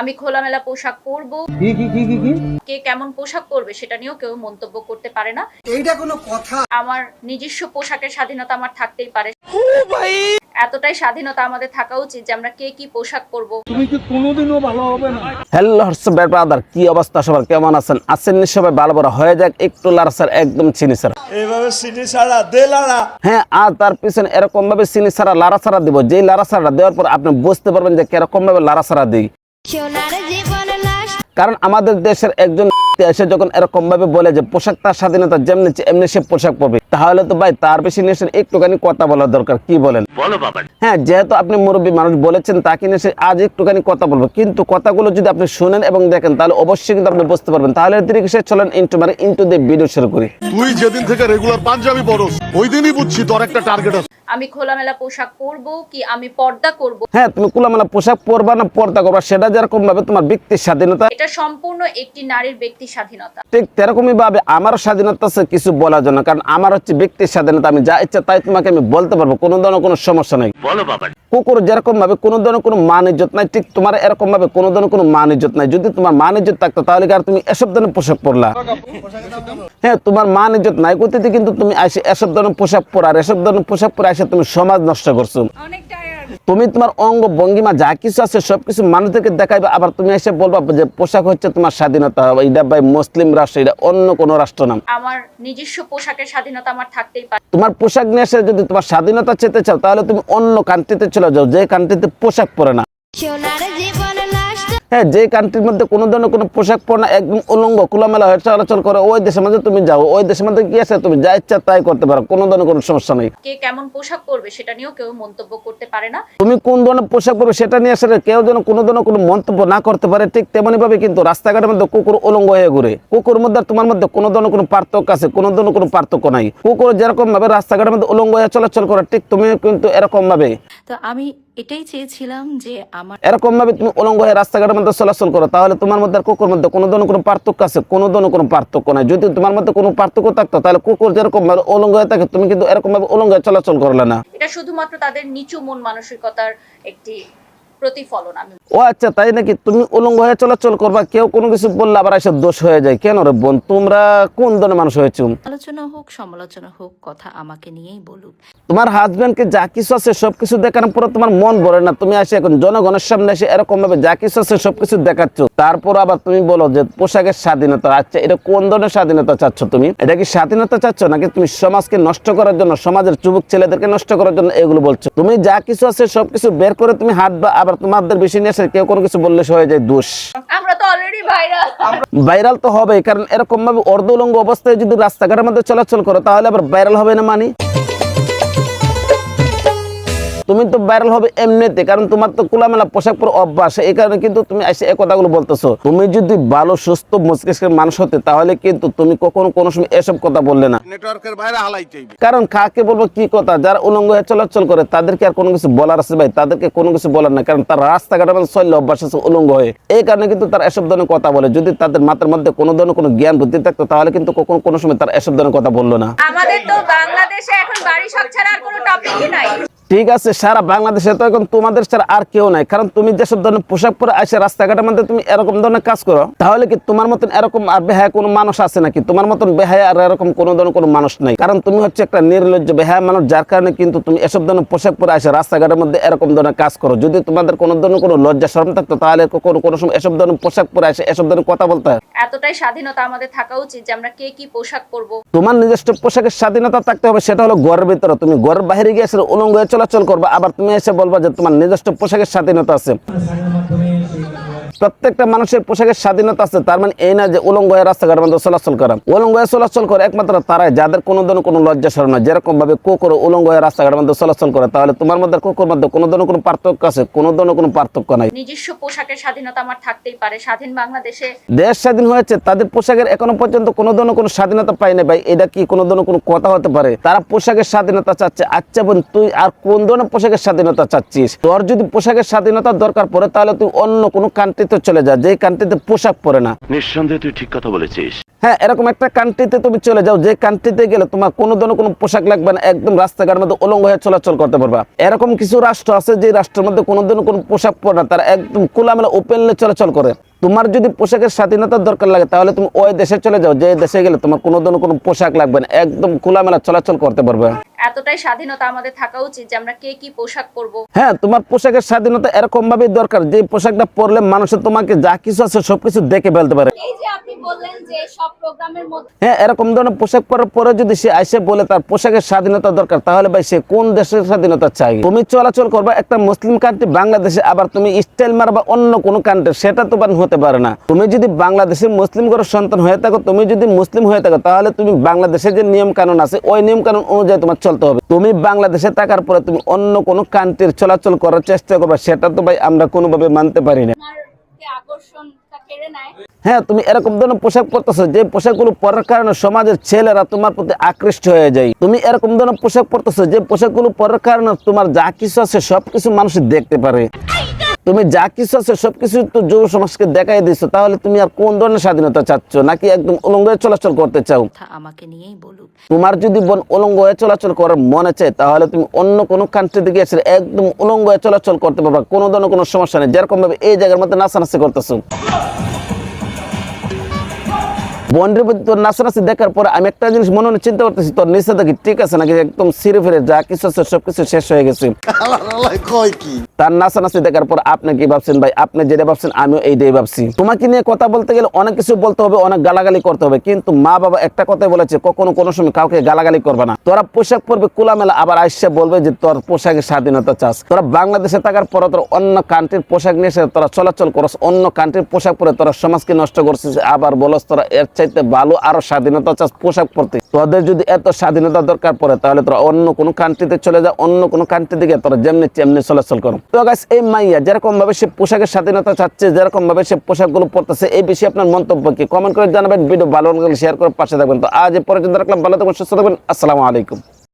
আমি খোলামেলা পোশাক পরব। কি কি কি কি কি? কে কেমন পোশাক পরবে সেটা নিয়েও কেউ মন্তব্য করতে পারে না। এইটা কোনো কথা? আমার নিজস্ব পোশাকের স্বাধীনতা আমার থাকতেই পারে। এতটাই স্বাধীনতা আমাদের থাকা উচিত যে আমরা কে কি পোশাক পরব। তুমি কি কোনোদিনও ভালো হবে না? হ্যালো হোয়াটসঅ্যাপ ব্রাদার কি অবস্থা সবার? কেমন আছেন? আছেন নি সবাই? ভালো বড়। হয়ে যাক একটু লারা একদম চিনি এইভাবে দে হ্যাঁ আর তার পিছনে এরকম ভাবে চিনি ছাড়া লারা ছাড়া দিব। যেই লারা ছাড়া দেওয়ার পর আপনি বুঝতে পারবেন যে কীরকম ভাবে লারা সারা দিই। কারণ আমাদের দেশের একজন এসে যখন এরকম ভাবে বলে যে পোশাক তার স্বাধীনতা যেমনি এমনি সে পোশাক পরবে তাহলে তো ভাই তার বেশি নিয়ে একটুখানি কথা বলা দরকার কি বলেন? হ্যাঁ যেহেতু আপনি মুরব্বী মানুষ বলেছেন তাকে নিয়ে আজ একটুখানি কথা বলব। কিন্তু কথাগুলো যদি আপনি শুনেন এবং দেখেন তাহলে অবশ্যই কিন্তু আপনি বুঝতে পারবেন। তাহলে দীর্ঘ চলেন ইন্টু মানে ইন্টু দিয়ে ভিডিও শুরু করি। তুই যেদিন থেকে রেগুলার পাঞ্জাবি পরস ওই দিনই বুঝছি তোর একটা টার্গেট আছে। আমি খোলামেলা পোশাক পরব কি আমি পর্দা করব? হ্যাঁ তুমি কুলামেলা পোশাক পরবা না পর্দা করবা সেটা যেরকম ভাবে তোমার ব্যক্তির স্বাধীনতা। এটা সম্পূর্ণ একটি নারীর ব্যক্তি স্বাধীনতা। ঠিক তেরকমই ভাবে আমারও স্বাধীনতা আছে কিছু বলার জন্য। কারণ আমার হচ্ছে ব্যক্তির স্বাধীনতা আমি যা ইচ্ছা তাই তোমাকে আমি বলতে পারব কোনো ধরনের কোনো সমস্যা নেই। কুকুর যেরকম ভাবে কোনো ধরনের কোনো মান ইজ্জত নাই ঠিক তোমার এরকম ভাবে কোনো ধরনের কোনো মান ইজ্জত নাই। যদি তোমার মান ইজ্জত থাকতো তাহলে আর তুমি এসব ধরনের পোশাক পরলা? হ্যাঁ তোমার মান ইজ্জত নাই গতিতে কিন্তু তুমি এসে এসব ধরনের পোশাক পরা আর এসব ধরনের পোশাক পরে এসে তুমি সমাজ নষ্ট করছ। তুমি তোমার অঙ্গ ভঙ্গিমা যা কিছু আছে সব কিছু মানুষদেরকে দেখাইবে আবার তুমি এসে বলবা যে পোশাক হচ্ছে তোমার স্বাধীনতা এটা ভাই মুসলিম রাষ্ট্র এটা অন্য কোন রাষ্ট্র নাম আমার নিজস্ব পোশাকের স্বাধীনতা আমার থাকতেই পারে। তোমার পোশাক নিয়ে এসে যদি তোমার স্বাধীনতা চেতে চাও তাহলে তুমি অন্য কান্ট্রিতে চলে যাও যে কান্ট্রিতে পোশাক পরে না। হ্যাঁ যে কান্ট্রির মধ্যে কোনো ধরনের কোনো পোশাক পরে না একদম উলঙ্গ খোলামেলা হয়ে চলাচল করে ওই দেশের মধ্যে তুমি যাও ওই দেশের মধ্যে কি আছে তুমি যা ইচ্ছা তাই করতে পারো কোনো ধরনের কোনো সমস্যা নেই। কে কেমন পোশাক পরবে সেটা নিয়েও কেউ মন্তব্য করতে পারে না। তুমি কোন ধরনের পোশাক পরবে সেটা নিয়ে আসলে কেউ যেন কোনো ধরনের কোনো মন্তব্য না করতে পারে ঠিক তেমনি ভাবে কিন্তু রাস্তাঘাটের মধ্যে কুকুর উলঙ্গ হয়ে ঘুরে কুকুর মধ্যে তোমার মধ্যে কোনো ধরনের কোনো পার্থক্য আছে কোনো ধরনের কোনো পার্থক্য নাই। কুকুর যেরকম ভাবে রাস্তাঘাটের মধ্যে উলঙ্গ হয়ে চলাচল করে ঠিক তুমি কিন্তু এরকম ভাবে তো আমি এটাই চেয়েছিলাম যে আমার এরকম ভাবে তুমি উলঙ্গ হয়ে রাস্তাঘাটের মধ্যে চলাচল করো তাহলে তোমার মধ্যে আর কুকুর মধ্যে কোনো ধরনের কোনো পার্থক্য আছে? কোনো ধরনের কোনো পার্থক্য নাই। যদি তোমার মধ্যে কোনো পার্থক্য থাকতো তাহলে কুকুর যেরকম ভাবে অলঙ্গ হয়ে থাকে তুমি কিন্তু এরকম ভাবে উলঙ্গ হয়ে চলাচল করলে না। এটা শুধুমাত্র তাদের নিচু মন মানসিকতার একটি প্রতিফলন আমি ও আচ্ছা তাই নাকি তুমি উলঙ্গ হয়ে চলাচল করবা? কেউ কোনো কিছু বললে আবার এসব দোষ হয়ে যায়। কেন রে বোন তোমরা কোন ধরনের মানুষ হয়েছো? আলোচনা হোক সমালোচনা হোক কথা আমাকে নিয়েই বলুক। তোমার হাজবেন্ডকে যা কিছু আছে সবকিছু দেখানোর পরে তোমার মন ভরে না। তুমি আসে এখন জনগণের সামনে এসে এরকম ভাবে যা কিছু আছে সবকিছু দেখাচ্ছ। তারপর আবার তুমি বলো যে পোশাকের স্বাধীনতা আচ্ছা এটা কোন ধরনের স্বাধীনতা চাচ্ছ তুমি? এটা কি স্বাধীনতা চাচ্ছ নাকি তুমি সমাজকে নষ্ট করার জন্য সমাজের যুবক ছেলেদেরকে নষ্ট করার জন্য এগুলো বলছো? তুমি যা কিছু আছে সবকিছু বের করে তুমি হাঁটবা আবার তোমাদের বেশি নিয়ে এসে কেউ কোনো কিছু বললে সে হয়ে যায় দোষ। আমরা তো অলরেডি ভাইরাল ভাইরাল তো হবে কারণ এরকম ভাবে অর্ধলঙ্গ অবস্থায় যদি রাস্তাঘাটের মধ্যে চলাচল করো তাহলে আবার ভাইরাল হবে না মানি? তুমি তো ভাইরাল হবে এমনিতে কারণ তোমার তো খোলামেলা পোশাক পরে অভ্যাস এই কারণে কিন্তু তুমি এসে এই কথাগুলো বলতেছো। তুমি যদি ভালো সুস্থ মস্তিষ্কের মানুষ হতে তাহলে কিন্তু তুমি কখনো কোনো সময় এসব কথা বললে না। নেটওয়ার্কের বাইরে হালাই চাইবে কারণ কাকে বলব কি কথা? যারা উলঙ্গ হয়ে চলাচল করে তাদেরকে আর কোনো কিছু বলার আছে ভাই তাদেরকে কোনো কিছু বলার না কারণ তার রাস্তাঘাটের মধ্যে চললে অভ্যাস আছে উলঙ্গ হয়ে। এই কারণে কিন্তু তার এসব ধরনের কথা বলে। যদি তাদের মাথার মধ্যে কোনো ধরনের কোনো জ্ঞান বুদ্ধি থাকতো তাহলে কিন্তু কখনো কোনো সময় তার এসব ধরনের কথা বলল না। আমাদের তো বাংলাদেশে এখন বাড়ি সব ছাড়া আর কোনো টপিকই নাই। ঠিক আছে, সারা বাংলাদেশে তো এখন তোমাদের ছাড়া আর কেউ নাই। কারণ তুমি যেসব ধরনের পোশাক পরে আসে রাস্তাঘাটের মধ্যে তুমি এরকম ধরনের কাজ করো, তাহলে কি তোমার মতন এরকম আর বেহায় কোনো মানুষ আছে নাকি? তোমার মতন বেহায় আর এরকম কোনো ধরনের কোনো মানুষ নাই। কারণ তুমি হচ্ছে একটা নির্লজ্জ, বেহায় মানুষ, যার কারণে কিন্তু তুমি এসব ধরনের পোশাক পরে আসে রাস্তাঘাটের মধ্যে এরকম ধরনের কাজ করো। যদি তোমাদের কোনো ধরনের কোনো লজ্জা, শরম থাকতো, তাহলে কোনো কোনো সময় এসব ধরনের পোশাক পরে আসে, এসব ধরনের কথা বলতে হয়। এতটাই স্বাধীনতা আমাদের থাকা উচিত যে আমরা কে কি পোশাক পরব। তোমার নিজস্ব পোশাকের স্বাধীনতা থাকতে হবে, সেটা হলো ঘরের ভিতরে। তুমি ঘরের বাইরে গিয়ে এসে উলঙ্গ চলাচল করবে, আবার তুমি এসে বলবা যে তোমার নিজস্ব পোশাকের স্বাধীনতা আছে। প্রত্যেকটা মানুষের পোশাকের স্বাধীনতা আছে তার মানে এই না যে উলঙ্গ হয়ে রাস্তাঘাটের মধ্যে চলাচল করা। উলঙ্গ হয়ে চলাচল করে একমাত্র তারাই যাদের কোনো ধরনের কোনো লজ্জা সরম না। যেরকম ভাবে কুকুর উলঙ্গ হয়ে রাস্তাঘাটের মধ্যে চলাচল করে তাহলে তোমার মধ্যে কুকুর মধ্যে কোনো ধরনের কোনো পার্থক্য আছে কোনো ধরনের কোনো পার্থক্য নাই। নিজস্ব পোশাকের স্বাধীনতা আমার থাকতেই পারে। স্বাধীন বাংলাদেশে দেশ স্বাধীন হয়েছে তাদের পোশাকের এখনও পর্যন্ত কোনো ধরনের কোনো স্বাধীনতা পায়নি ভাই। এটা কি কোনো ধরনের কোনো কথা হতে পারে? তারা পোশাকের স্বাধীনতা চাচ্ছে। আচ্ছা বোন তুই আর কোন ধরনের পোশাকের স্বাধীনতা চাচ্ছিস? তোর যদি পোশাকের স্বাধীনতার দরকার পড়ে তাহলে তুই অন্য কোনো কান্ট্রিতে চলে যা যেই কান্ট্রিতে পোশাক পরে না। নিঃসন্দেহে তুই ঠিক কথা বলেছিস। হ্যাঁ এরকম একটা কান্ট্রিতে তুমি চলে যাও যে কান্ট্রিতে গেলে তোমার কোনো ধরনের কোনো পোশাক লাগবে না একদম রাস্তাঘাটের মধ্যে উলঙ্গ হয়ে চলাচল করতে পারবা। এরকম কিছু রাষ্ট্র আছে যে রাষ্ট্রের মধ্যে কোনো ধরনের কোনো পোশাক পরে না তারা একদম খোলামেলা ওপেনলি চলাচল করে। তোমার যদি পোশাকের স্বাধীনতার দরকার লাগে তাহলে তুমি ওই দেশে চলে যাও যে দেশে গেলে তোমার কোনো ধরনের কোনো পোশাক লাগবে না একদম খোলামেলা চলাচল করতে পারবে। এতটাই স্বাধীনতা আমাদের থাকা উচিত যে আমরা কে কি পোশাক পরবো। হ্যাঁ তোমার পোশাকের স্বাধীনতা এরকম ভাবে দরকার। যে পোশাকটা পরলে মানুষের তোমাকে যা কিছু আছে সবকিছু দেখে ফেলতে পারে। এই যে আপনি বললেন যে সব প্রোগ্রামের মধ্যে হ্যাঁ এরকম ধরনের পোশাক পরার পরে যদি সে আইসে বলে তার পোশাকের স্বাধীনতা দরকার তাহলে ভাই সে কোন দেশের স্বাধীনতা চাই তুমি চলাচল করবা একটা মুসলিম কান্ট্রি বাংলাদেশে আবার তুমি স্টাইল মারবা অন্য কোনো কান্ট্রি সেটা তো বান হতে পারে না। তুমি যদি বাংলাদেশের মুসলিম ঘরের সন্তান হয়ে থাকো তুমি যদি মুসলিম হয়ে থাকো তাহলে তুমি বাংলাদেশের যে নিয়ম কানুন আছে ওই নিয়ম কানুন অনুযায়ী তোমার চলতে হবে। তুমি বাংলাদেশে থাকার পরে তুমি অন্য কোনো কান্ট্রির চলাচল করার চেষ্টা করবা সেটা তো ভাই আমরা কোনোভাবে মানতে পারি না। হ্যাঁ তুমি এরকম ধরনের পোশাক পরতেছো যে পোশাকগুলো পরার কারণে সমাজের ছেলেরা তোমার প্রতি আকৃষ্ট হয়ে যায়। তুমি এরকম ধরনের পোশাক পরতেছো যে পোশাকগুলো পরার কারণে তোমার যা কিছু আছে সবকিছু মানুষ দেখতে পারে। তুমি যা কিছু আছে সব কিছু তো যুব সমাজকে দেখাই দিচ্ছ তাহলে তুমি আর কোন ধরনের স্বাধীনতা চাচ্ছ? নাকি একদম উলঙ্গ হয়ে চলাচল করতে চাও? আমাকে নিয়েই বলুক। তোমার যদি বোন উলঙ্গ হয়ে চলাচল করার মনে চায় তাহলে তুমি অন্য কোনো কান্ট্রিতে আসলে একদম উলঙ্গ হয়ে চলাচল করতে পারবা কোনো ধরনের কোনো সমস্যা নেই। যেরকম ভাবে এই জায়গার মধ্যে নাচানাচি করতেছো। বন্ডের প্রতি তোর নাচানাচি দেখার পরে আমি একটা জিনিস মনে মনে চিন্তা করতেছি তোর নিচে দেখি ঠিক আছে নাকি? একদম সিরে ফিরে যা কিছু আছে সবকিছু শেষ হয়ে গেছে। তার নাচানাচি দেখার পর আপনি কি ভাবছেন ভাই? আপনি যেটা ভাবছেন আমিও এইটাই ভাবছি। তোমাকে নিয়ে কথা বলতে গেলে অনেক কিছু বলতে হবে অনেক গালাগালি করতে হবে। কিন্তু মা বাবা একটা কথাই বলেছে কখনো কোনো সময় কাউকে গালাগালি করবে না। তোরা পোশাক পরবে খোলামেলা আবার আইসা বলবে যে তোর পোশাকের স্বাধীনতা চাস। তোরা বাংলাদেশে থাকার পর তোর অন্য কান্ট্রির পোশাক নিয়ে এসে তোরা চলাচল করস অন্য কান্ট্রির পোশাক পরে তোরা সমাজকে নষ্ট করছিস আবার বলস তোরা এর চাইতে ভালো আরও স্বাধীনতা চাস পোশাক পরতে। তোদের যদি এত স্বাধীনতা দরকার পড়ে, তাহলে তোরা অন্য কোনো কান্ট্রিতে চলে যা, অন্য কোনো কান্ট্রি দিকে তোরা যেমনি তেমনি চলাচল করো। তো গাছ এই মাইয়া যেরকম ভাবে সে পোশাকের স্বাধীনতা চাচ্ছে যেরকম ভাবে সে পোশাকগুলো পরতেছে, এই বিষয়ে আপনার মন্তব্য কি? কমেন্ট করে জানাবেন ভিডিও ভালো লাগলে শেয়ার করে পাশে থাকবেন। তো আজ এ পর্যন্ত রাখলাম, ভালো থাকবেন, সুস্থ থাকবেন, আসসালামু আলাইকুম।